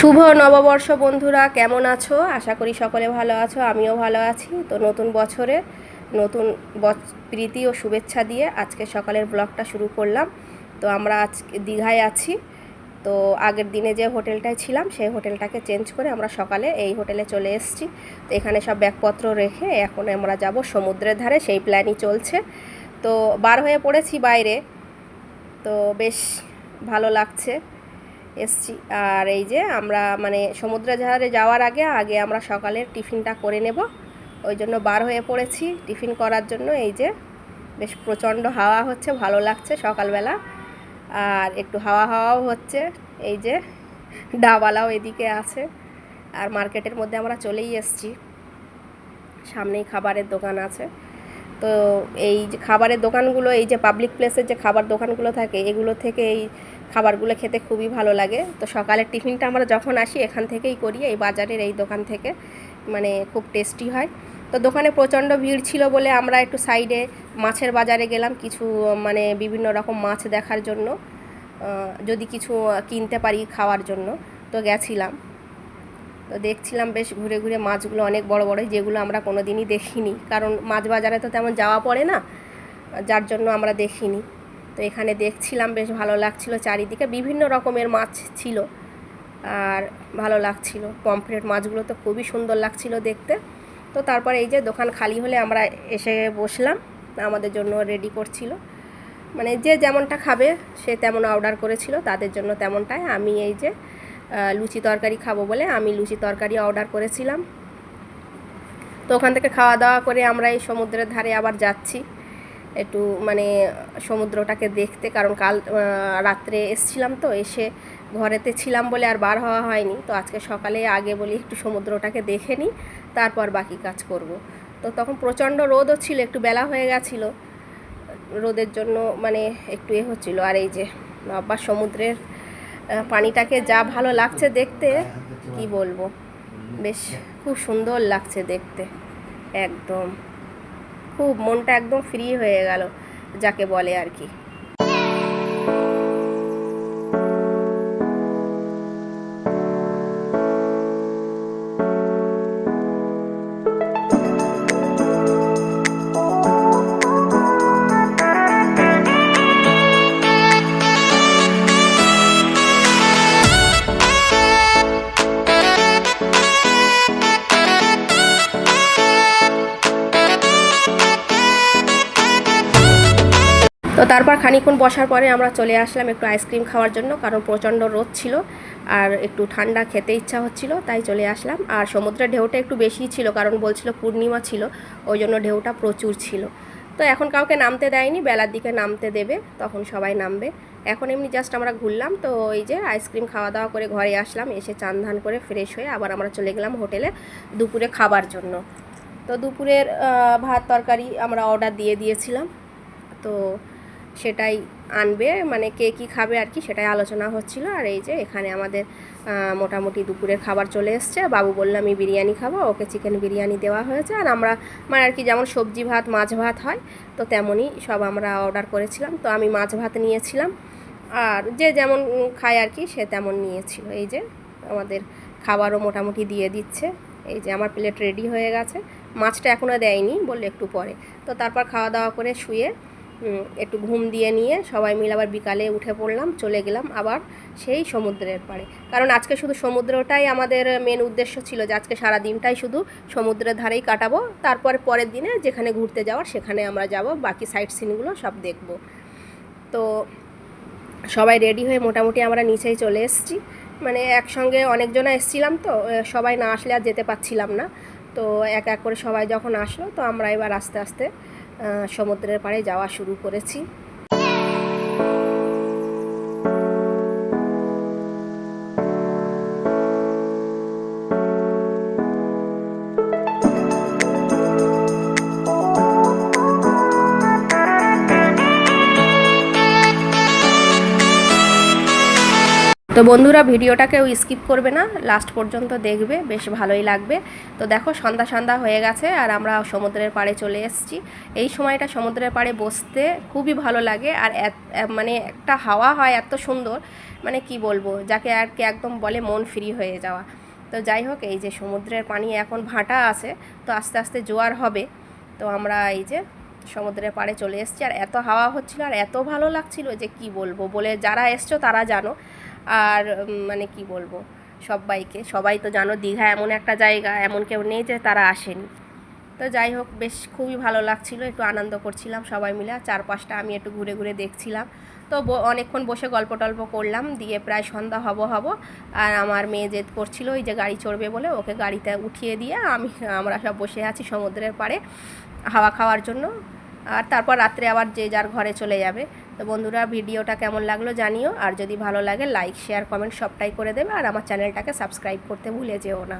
শুভ নববর্ষ বন্ধুরা, কেমন আছো? আশা করি সকলে ভালো আছো, আমিও ভালো আছি। তো নতুন বছরে, নতুন প্রীতি ও শুভেচ্ছা দিয়ে আজকে সকালের ব্লগটা শুরু করলাম। তো আমরা আজকে দীঘায় আছি। তো আগের দিনে যে হোটেলটায় ছিলাম, সেই হোটেলটাকে চেঞ্জ করে আমরা সকালে এই হোটেলে চলে এসেছি। তো এখানে সব ব্যাগপত্র রেখে এখন আমরা যাব সমুদ্রের ধারে, সেই প্ল্যানই চলছে। তো বার হয়ে পড়েছি বাইরে। তো বেশ ভালো লাগছে। এসছি। আর এই যে আমরা মানে সমুদ্র যাওয়ার আগে আগে আমরা সকালের টিফিনটা করে নেব। ওই জন্য বার হয়ে পড়েছি টিফিন করার জন্য। এই যে বেশ প্রচণ্ড হাওয়া হচ্ছে, ভালো লাগছে সকালবেলা। আর একটু হাওয়া হাওয়াও হচ্ছে। এই যে ডাবালাও এদিকে আছে। আর মার্কেটের মধ্যে আমরা চলেই এসছি। সামনেই খাবারের দোকান আছে। তো এই যে খাবারের দোকানগুলো, এই যে পাবলিক প্লেসের যে খাবার দোকানগুলো থাকে, এগুলো থেকে এই খাবারগুলো খেতে খুবই ভালো লাগে। তো সকালের টিফিনটা আমরা যখন আসি, এখান থেকেই করি, এই বাজারের এই দোকান থেকে। মানে খুব টেস্টি হয়। তো দোকানে প্রচণ্ড ভিড় ছিল বলে আমরা একটু সাইডে মাছের বাজারে গেলাম, কিছু মানে বিভিন্ন রকম মাছ দেখার জন্য যদি কিছু কিনতে পারি খাওয়ার জন্য, তো গেছিলাম। তো দেখছিলাম বেশ ঘুরে ঘুরে মাছগুলো অনেক বড় বড় যেগুলো আমরা কোনো দিনই দেখিনি। কারণ মাছ বাজারে তো তেমন যাওয়া পড়ে না, যার জন্য আমরা দেখিনি। তো এখানে দেখছিলাম বেশ ভালো লাগছিল চারিদিকে, বিভিন্ন রকমের মাছ ছিল আর ভালো লাগছিল। পমফ্রেট মাছগুলো তো খুবই সুন্দর লাগছিল দেখতে। তো তারপরে এই যে দোকান খালি হলে আমরা এসে বসলাম, আমাদের জন্য রেডি করছিল। মানে যে যেমনটা খাবে সে তেমন অর্ডার করেছিল, তাদের জন্য তেমনটাই। আমি এই যে লুচি তরকারি খাব বলে আমি লুচি তরকারি অর্ডার করেছিলাম। তো ওখান থেকে খাওয়া দাওয়া করে আমরা এই সমুদ্রের ধারে আবার যাচ্ছি। একটু মানে সমুদ্রটাকে দেখতে, কারণ কাল রাত্রে এসছিলাম তো, এসে ঘরেতে ছিলাম বলে আর বার হওয়া হয়নি। তো আজকে সকালে আগে বলি একটু সমুদ্রটাকে দেখে নিই, তারপর বাকি কাজ করব। তো তখন প্রচণ্ড রোদও ছিল, একটু বেলা হয়ে গেছিল। রোদের জন্য মানে একটু এ হচ্ছিল। আর এই যে, আবার সমুদ্রের পানিটাকে যা ভালো লাগছে দেখতে, কি বলব? বেশ খুব সুন্দর লাগছে দেখতে, একদম। খুব মনটা একদম ফ্রি হয়ে গেল, যাকে বলে আর কি। তো তারপর খানিক্ষণ বসার পরে আমরা চলে আসলাম একটু আইসক্রিম খাওয়ার জন্য, কারণ প্রচণ্ড রোদ ছিল আর একটু ঠান্ডা খেতে ইচ্ছা হচ্ছিল, তাই চলে আসলাম। আর সমুদ্রের ঢেউটা একটু বেশি ছিল, কারণ বলছিল পূর্ণিমা ছিল, ওই জন্য ঢেউটা প্রচুর ছিল। তো এখন কাউকে নামতে দেয়নি, বেলার দিকে নামতে দেবে, তখন সবাই নামবে। এখন এমনি জাস্ট আমরা ঘুরলাম, তো ওই যে আইসক্রিম খাওয়া দাওয়া করে ঘরে আসলাম, এসে চান ধান করে ফ্রেশ হয়ে আবার আমরা চলে গেলাম হোটেলে দুপুরে খাবার জন্য। তো দুপুরের ভাত তরকারি আমরা অর্ডার দিয়ে দিয়েছিলাম। তো সেটাই আনবে মানে কে কী খাবে আর কি সেটাই আলোচনা হচ্ছিল। আর এই যে এখানে আমাদের মোটামুটি দুপুরের খাবার চলে এসছে। বাবু বলল, আমি বিরিয়ানি খাব, ওকে চিকেন বিরিয়ানি দেওয়া হয়েছে। আর আমরা মানে আর কি যেমন সবজি ভাত, মাছ ভাত হয়, তো তেমনই সব আমরা অর্ডার করেছিলাম। তো আমি মাছ ভাত নিয়েছিলাম। আর যে যেমন খায় আর কি, সে তেমন নিয়েছিল। এই যে আমাদের খাবারও মোটামুটি দিয়ে দিচ্ছে। এই যে আমার প্লেট রেডি হয়ে গেছে। মাছটা এখনও দেয়নি বললে একটু পরে। তো তারপর খাওয়া দাওয়া করে শুয়ে একটু ঘুম দিয়ে নিয়ে সবাই মিলে আবার বিকালে উঠে পড়লাম, চলে গেলাম আবার সেই সমুদ্রের পাড়ে। কারণ আজকে শুধু সমুদ্রটাই আমাদের মেন উদ্দেশ্য ছিল যে আজকে সারা দিনটাই শুধু সমুদ্রের ধারেই কাটাবো, তারপর পরের দিনে যেখানে ঘুরতে যাওয়ার সেখানে আমরা যাব, বাকি সাইট সিনগুলো সব দেখব। তো সবাই রেডি হয়ে মোটামুটি আমরা নিচেই চলে এসেছি। মানে একসঙ্গে অনেকজনা এসেছিলাম তো সবাই না আসলে আর যেতে পারছিলাম না। তো এক এক করে সবাই যখন আসলো, তো আমরা এবার আস্তে আস্তে সমুদ্রের পাড়ে যাওয়া শুরু করেছি। তো বন্ধুরা ভিডিওটা কেউ স্কিপ করবে না লাস্ট পর্যন্ত দেখবে, বেশ ভালোই লাগবে। তো দেখো, সন্ধ্যা সন্ধ্যা হয়ে গেছে আর আমরা সমুদ্রের পাড়ে চলে এসেছি। এই সময়টা সমুদ্রের পাড়ে বসতে খুবই ভালো লাগে আর মানে একটা হাওয়া হয় এত সুন্দর মানে কি বলব, যাকে আর কি একদম বলে মন ফ্রি হয়ে যাওয়া। তো যাই হোক, এই যে সমুদ্রের পানি এখন ভাটা আছে, তো আস্তে আস্তে জোয়ার হবে। তো আমরা এই যে সমুদ্রের পাড়ে চলে এসেছি আর এত হাওয়া হচ্ছিল আর এত ভালো লাগছিল যে কি বলব, বলে যারা এসছো তারা জানো। আর মানে কি বলব সবাইকে সবাই তো জানো দীঘা এমন একটা জায়গা, এমন কেউ নেই যে তারা আসেনি। তো যাই হোক, বেশ খুবই ভালো লাগছিল, একটু আনন্দ করছিলাম সবাই মিলে। চারপাশটা আমি একটু ঘুরে ঘুরে দেখছিলাম। তো অনেকক্ষণ বসে গল্প টল্প করলাম, দিয়ে প্রায় সন্ধ্যা হব হব। আর আমার মেয়ে জেদ করছিল ওই যে গাড়ি চড়বে বলে, ওকে গাড়িতে উঠিয়ে দিয়ে আমি, আমরা সব বসে আছি সমুদ্রের পাড়ে, হাওয়া খাওয়ার জন্য। আর তারপর রাত্রে আবার যে যার ঘরে চলে যাবে। তো বন্ধুরা, ভিডিওটা কেমন লাগল জানিও, আর যদি ভালো লাগে লাইক শেয়ার কমেন্ট সবটাই করে দেবে, আর আমার চ্যানেলটাকে সাবস্ক্রাইব করতে ভুলে যেও না।